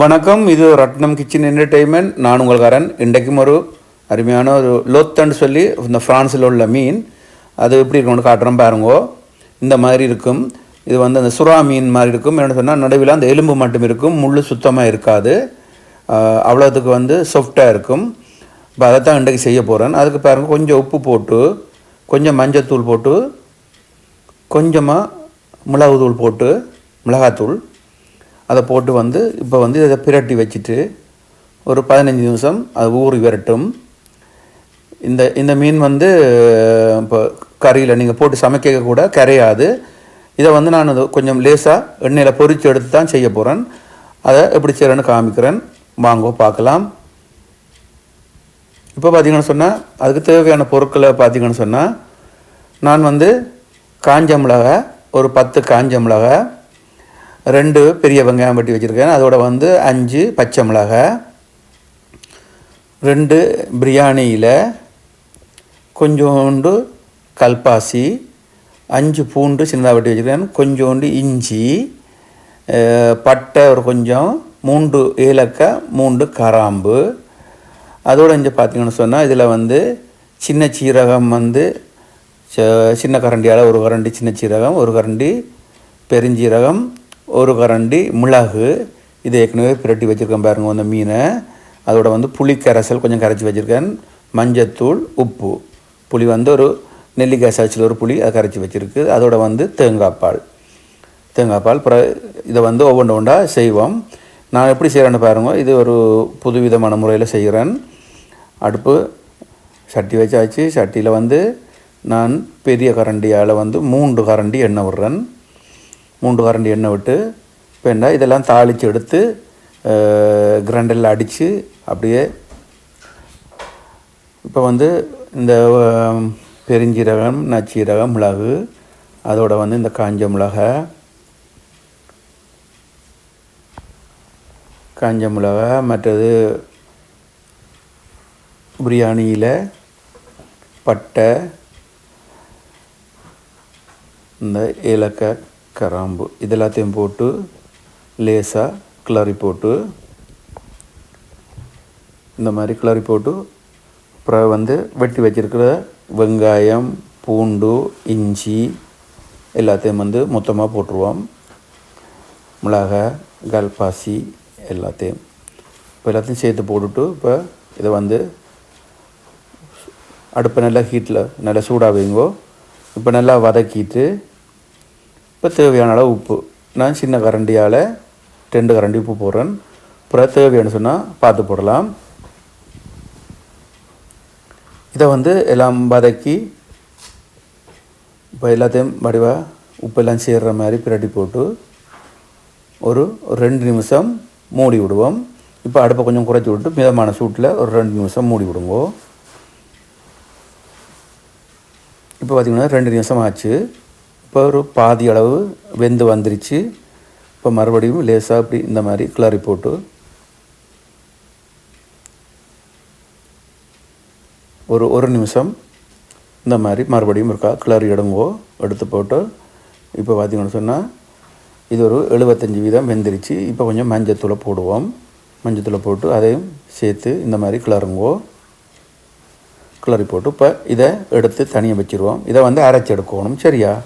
வணக்கம். இது ரத்னம் kitchen entertainment நான் உங்கள்காரன் இன்றைக்கும் ஒரு அருமையான ஒரு லோத்தன்னு சொல்லி இந்த ஃப்ரான்ஸில் உள்ள மீன். அது எப்படி இருக்கும்னு காட்டுறோம் பாருங்கோ. இந்த மாதிரி இருக்கும். இது வந்து அந்த சுறா மீன் மாதிரி இருக்கும். என்ன சொன்னால் நடுவில் அந்த எலும்பு மட்டும் இருக்கும். முள் சுத்தமாக இருக்காது. அவ்வளோத்துக்கு வந்து சாஃப்டாக இருக்கும். இப்போ அதை தான் இன்றைக்கு செய்ய போகிறேன் அதுக்கு பாருங்க கொஞ்சம் உப்பு போட்டு கொஞ்சம் மஞ்சத்தூள் போட்டு கொஞ்சமாக மிளகுத்தூள் போட்டு மிளகாத்தூள். அதை போட்டு வந்து இப்போ வந்து இதை பிரட்டி வச்சுட்டு ஒரு பதினஞ்சு நிமிஷம் அது ஊறி வரட்டும். இந்த இந்த மீன் வந்து இப்போ கறியில் நீங்கள் போட்டு சமைக்க கூட கரையாது. இதை வந்து நான் கொஞ்சம் லேசாக எண்ணெயில் பொறிச்சு எடுத்து தான் செய்ய போகிறேன் அதை எப்படி செய்கிறேன்னு காமிக்கிறேன். வாங்கோ பார்க்கலாம். இப்போ பார்த்தீங்கன்னு சொன்னால் அதுக்கு தேவையான பொருட்களை பார்த்தீங்கன்னு சொன்னால் நான் வந்து காஞ்ச மிளகா ஒரு பத்து காஞ்ச மிளகாய் ரெண்டு பெரிய வெங்காயம் வெட்டி வச்சுருக்கேன். அதோட வந்து அஞ்சு பச்சை மிளகாய் ரெண்டு பிரியாணியில் கொஞ்சோண்டு கல்பாசி அஞ்சு பூண்டு சின்னதாக வெட்டி வச்சுருக்கேன். கொஞ்சோண்டு இஞ்சி பட்டை ஒரு கொஞ்சம் மூன்று ஏலக்காய் மூன்று கராம்பு. அதோடு இங்கே பார்த்தீங்கன்னு சொன்னால் இதில் வந்து சின்ன சீரகம் வந்து ச- சின்ன கரண்டியால் ஒரு கரண்டி சின்ன சீரகம் ஒரு கரண்டி பெருஞ்சீரகம் ஒரு கரண்டி மிளகு இது ஏற்கனவே பிரட்டி வச்சுருக்கேன் பாருங்க அந்த மீனை. அதோட வந்து புளி கரைசல் கொஞ்சம் கரைச்சி வச்சுருக்கேன். மஞ்சத்தூள் உப்பு. புளி வந்து ஒரு நெல்லிக்காய் சாய்ச்சில் ஒரு புளி அதை கரைச்சி வச்சுருக்கு. அதோட வந்து தேங்காய் பால். தேங்காய் பால் பிற இதை வந்து ஒவ்வொன்று ஒன்றா செய்வோம். நான் எப்படி செய்கிறேன்னு பாருங்க இது ஒரு புதுவிதமான முறையில் செய்கிறேன் அடுப்பு சட்டி வச்சாச்சு. சட்டியில் வந்து நான் பெரிய கரண்டியால் வந்து மூன்று கரண்டி எண்ணெய் விடுறேன். மூன்று கரண்டி எண்ணெய் விட்டு இப்போ இதெல்லாம் தாளித்து எடுத்து கிரைண்டரில் அடித்து அப்படியே இப்போ வந்து இந்த பெருஞ்சீரகம் நச்சீரகம் மிளகு அதோட வந்து இந்த காஞ்ச மிளகாய் காஞ்ச மிளகாய் மற்றது பிரியாணியில் பட்டை இந்த ஏலக்காய் கராம்பு. இது எல்லாத்தையும் போட்டு லேசாக கிளறி போட்டு இந்த மாதிரி கிளறி போட்டு அப்புறம் வந்து வெட்டி வச்சிருக்கிற வெங்காயம் பூண்டு இஞ்சி எல்லாத்தையும் வந்து மொத்தமாக போட்டுருவோம். மிளகாய் கல்பாசி எல்லாத்தையும். இப்போ எல்லாத்தையும் சேர்த்து போட்டுட்டு இப்போ இதை வந்து அடுப்பை நல்லா ஹீட்டில் நல்லா சூடாக வைங்கோ. இப்போ நல்லா வதக்கிட்டு இப்போ தேவையான அளவு உப்பு. நான் சின்ன கரண்டியால் ரெண்டு கரண்டி உப்பு போடுறேன். அப்புறம் தேவையான சொன்னால் பார்த்து போடலாம். இதை வந்து எல்லாம் வதக்கி இப்போ எல்லாத்தையும் வடிவாக உப்பெல்லாம் சேர்ற மாதிரி பிரட்டி போட்டு ஒரு ரெண்டு நிமிஷம் மூடி விடுவோம். இப்போ அடுப்பை கொஞ்சம் குறைச்சி விட்டு மிதமான சூட்டில் ஒரு ரெண்டு நிமிஷம் மூடி விடுவோம் இப்போ பார்த்திங்கன்னா ரெண்டு நிமிஷம் ஆச்சு. இப்போ ஒரு பாதி அளவு வெந்து வந்துருச்சு. இப்போ மறுபடியும் லேசாக அப்படி இந்த மாதிரி கிளறி போட்டு. ஒரு ஒரு நிமிஷம். இந்த மாதிரி மறுபடியும் இருக்கா? கிளறி எடுங்கோ. எடுத்து போட்டு. இப்போ பார்த்தீங்கன்னு சொன்னால் இது ஒரு எழுபத்தஞ்சி வீதம் வெந்துருச்சு. இப்போ கொஞ்சம் மஞ்சத்தூளை போடுவோம். மஞ்சத்தூளை போட்டு அதையும் சேர்த்து இந்த மாதிரி கிளறுங்கோ. கிளறி போட்டு இப்போ இதை எடுத்து தனியாக வச்சுருவோம். இதை வந்து அரைச்சி எடுக்கணும். சரியா?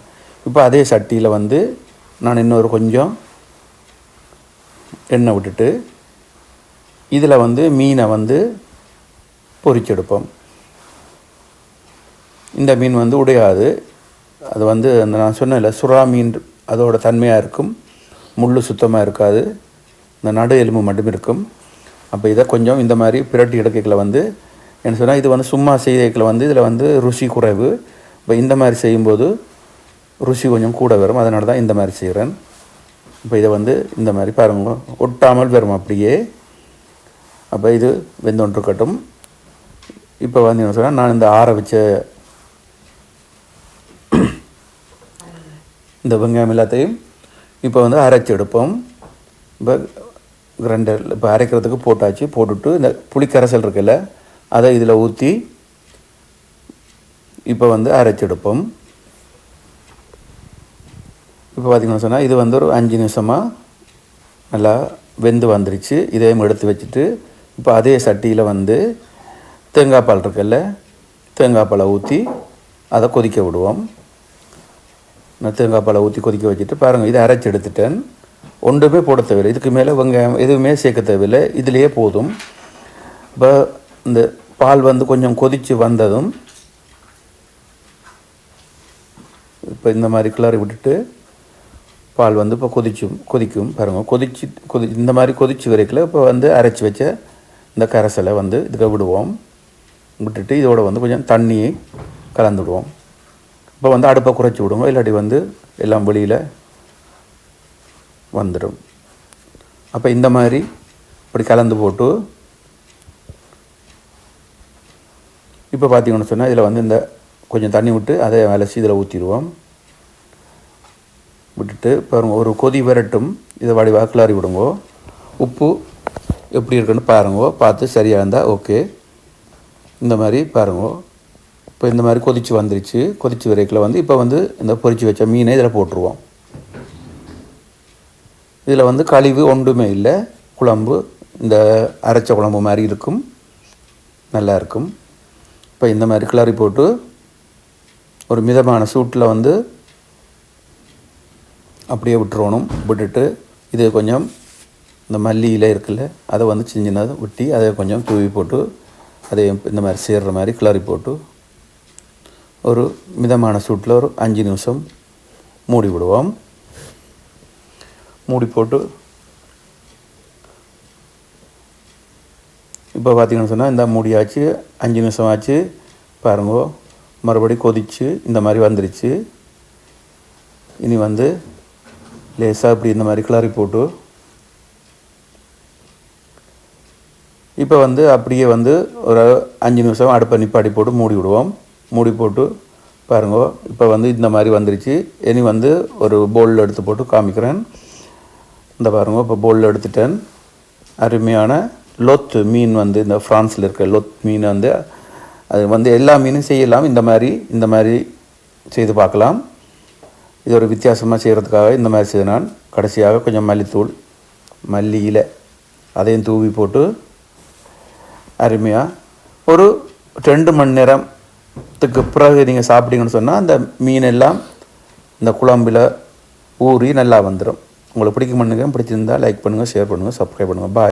இப்போ அதே சட்டியில் வந்து நான் இன்னொரு கொஞ்சம் எண்ணெய் விட்டுட்டு இதில் வந்து மீனை வந்து பொறிச்செடுப்போம். இந்த மீன் வந்து உடையாது. அது வந்து அந்த நான் சொன்னேன்ல சுறா மீன் அதோட தன்மையாக இருக்கும். முள் சுத்தமாக இருக்காது. இந்த நடு எலும்பு மட்டும் இருக்கும். அப்போ இதை கொஞ்சம் இந்த மாதிரி பிரட்டி எடுக்கல வந்து என்ன சொன்னால் இது வந்து சும்மா செய்யக்கில் வந்து இதில் வந்து ருசி குறைவு. இப்போ இந்த மாதிரி செய்யும்போது ருசி கொஞ்சம் கூட வரும். அதனால தான் இந்த மாதிரி செய்கிறேன் இப்போ இதை வந்து இந்த மாதிரி பாருங்க. ஒட்டாமல் வரும் அப்படியே. அப்போ இது வெந்தொன்றுக்கட்டும் இப்போ வந்து என்ன சொன்னால் நான் இந்த ஆற வச்ச இந்த வெங்காயம் எல்லாத்தையும் இப்போ வந்து அரைச்சி எடுப்போம். இப்போ கிரைண்டரில் இப்போ அரைக்கிறதுக்கு போட்டாச்சு. போட்டுட்டு இந்த புளிக்கரைசல் இருக்குல்ல அதை இதில் ஊற்றி இப்போ வந்து அரைச்சி எடுப்போம். இப்போ பார்த்திங்கன்னு சொன்னால் இது வந்து ஒரு அஞ்சு நிமிஷமாக நல்லா வெந்து வந்துருச்சு. இதையும் எடுத்து வச்சுட்டு இப்போ அதே சட்டியில் வந்து தேங்காய் பால் இருக்குல்ல தேங்காய் பாலை ஊற்றி அதை கொதிக்க விடுவோம். நான் தேங்காய் பாலை ஊற்றி கொதிக்க வச்சுட்டு பாருங்கள் இதை அரைச்சி எடுத்துட்டேன். ஒன்றுமே போட தேவையில்லை. இதுக்கு மேலே வெங்காயம் எதுவுமே சேர்க்க தேவையில்லை. இதுலேயே போதும். இப்போ இந்த பால் வந்து கொஞ்சம் கொதித்து வந்ததும் இப்போ இந்த மாதிரி கிளறி விட்டுட்டு பால் வந்து இப்போ கொதிச்சும் கொதிக்கும் பாருங்கள் கொதிச்சு கொதி இந்த மாதிரி கொதிச்சு வரைக்கில் இப்போ வந்து அரைச்சி வச்ச இந்த கரைசலை வந்து இதுக்கு விடுவோம். விட்டுட்டு இதோட வந்து கொஞ்சம் தண்ணியை கலந்துடுவோம் இப்போ வந்து அடுப்பை குறைச்சி விடுவோம் இல்லாட்டி வந்து எல்லாம் வெளியில் வந்துடும். அப்போ இந்த மாதிரி இப்படி கலந்து போட்டு இப்போ பார்த்தீங்கன்னு சொன்னால் இதில் வந்து இந்த கொஞ்சம் தண்ணி விட்டு அதை அலசி இதில் ஊற்றிடுவோம் விட்டுட்டு பாருங்க ஒரு கொதி வரட்டும். இதை வாடி கிளறி விடுங்கோ. உப்பு எப்படி இருக்குன்னு பாருங்கோ. பார்த்து சரியாக இருந்தால் ஓகே. இந்த மாதிரி பாருங்கோ. இப்போ இந்த மாதிரி கொதிச்சு வந்துருச்சு. கொதிச்சு வரைக்கில் வந்து இப்போ வந்து இந்த பொறிச்சு வச்ச மீனை இதில் போட்டுருவோம். இதில் வந்து கழிவு ஒன்றுமே இல்லை. குழம்பு இந்த அரைச்ச குழம்பு மாதிரி இருக்கும். நல்லா இருக்கும். இப்போ இந்த மாதிரி கிளறி போட்டு ஒரு மிதமான சூட்டில் வந்து அப்படியே விட்டுறணும் விட்டுட்டு இது கொஞ்சம் இந்த மல்லி இலை இருக்குல்ல அதை வந்து சின்னதாக வெட்டி அதை கொஞ்சம் தூவி போட்டு அதை இந்த மாதிரி சேர்ற மாதிரி கிளறி போட்டு ஒரு மிதமான சூட்டில் ஒரு அஞ்சு நிமிஷம் மூடி விடுவோம். மூடி போட்டு இப்போ பார்த்தீங்கன்னு சொன்னால் இந்த மூடியாச்சு அஞ்சு நிமிஷம் ஆச்சு பாருங்கோ மறுபடி கொதிச்சு இந்த மாதிரி வந்துருச்சு. இனி வந்து லேசாக இப்படி இந்த மாதிரி கிளறி போட்டு இப்போ வந்து அப்படியே வந்து ஒரு அஞ்சு நிமிஷம் அடுப்பை நிப்பாடி போட்டு மூடி விடுவோம். மூடி போட்டு பாருங்க இப்போ வந்து இந்த மாதிரி வந்துருச்சு. இனி வந்து ஒரு பவுலில் எடுத்து போட்டு காமிக்கிறேன். இந்த பாருங்க இப்போ பவுலில் எடுத்துட்டேன். அருமையான லொத் மீன் வந்து இந்த ஃப்ரான்ஸில் இருக்க லொத் மீன் வந்து அது வந்து எல்லா மீனும் செய்யலாம். இந்த மாதிரி இந்த மாதிரி செய்து பார்க்கலாம். இது ஒரு வித்தியாசமாக செய்கிறதுக்காக இந்த மாதிரி செய்து நான். கடைசியாக கொஞ்சம் மல்லித்தூள் மல்லியில் அதையும் தூவி போட்டு அருமையாக ஒரு ரெண்டு மணி நேரத்துக்கு பிறகு நீங்கள் சாப்பிட்டீங்கன்னு சொன்னால் அந்த மீன் எல்லாம் இந்த குழம்பில் ஊறி நல்லா வந்துடும் உங்களுக்கு பிடிக்கும் பண்ணுங்க. பிடிச்சிருந்தா லைக் பண்ணுங்கள் ஷேர் பண்ணுங்கள் சப்ஸ்கிரைப் பண்ணுங்கள் பாய்